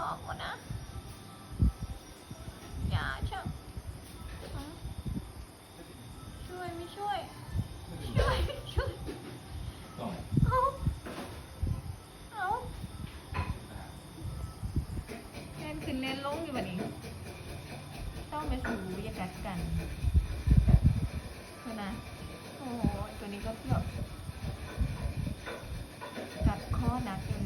ของวะนะ อย่าช่างช่วยไม่ช่วย ช่วยช่วยเอาเอาแน่นขึ้นแน่นลงอยู่แบบนี้ ต้องไปสูบยาการกันนะ โอ้โห ตัวนี้ก็แบบกัดข้อนักเลย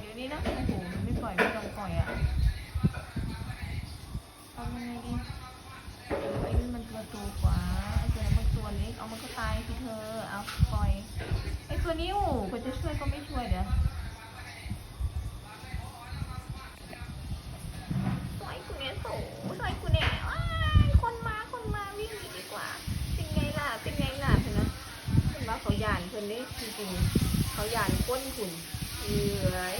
เดี๋ยวนี้นะ โอ้โหมันไม่ปล่อยไม่ต้องปล่อยอะเอายังไงดีเออไอ้นี่มันตัวโตกว่าไอ้ตัวนั้นมันตัวเล็ก เอามันก็ตายสิเธอ เอาปล่อย ไอ้ตัวนี้โอ้โหก็จะช่วยก็ไม่ช่วยเดี๋ยวซอยกูเนี่ยโถซอยกูเนี่ยว้ายคนมา คนมาวิ่งหนีดีกว่า เป็นไงล่ะ เป็นไงล่ะเห็นไหมเห็นว่าเขาหยานเพิ่นนี่จริงๆเขาหยานก้นหุ่น เอ้ย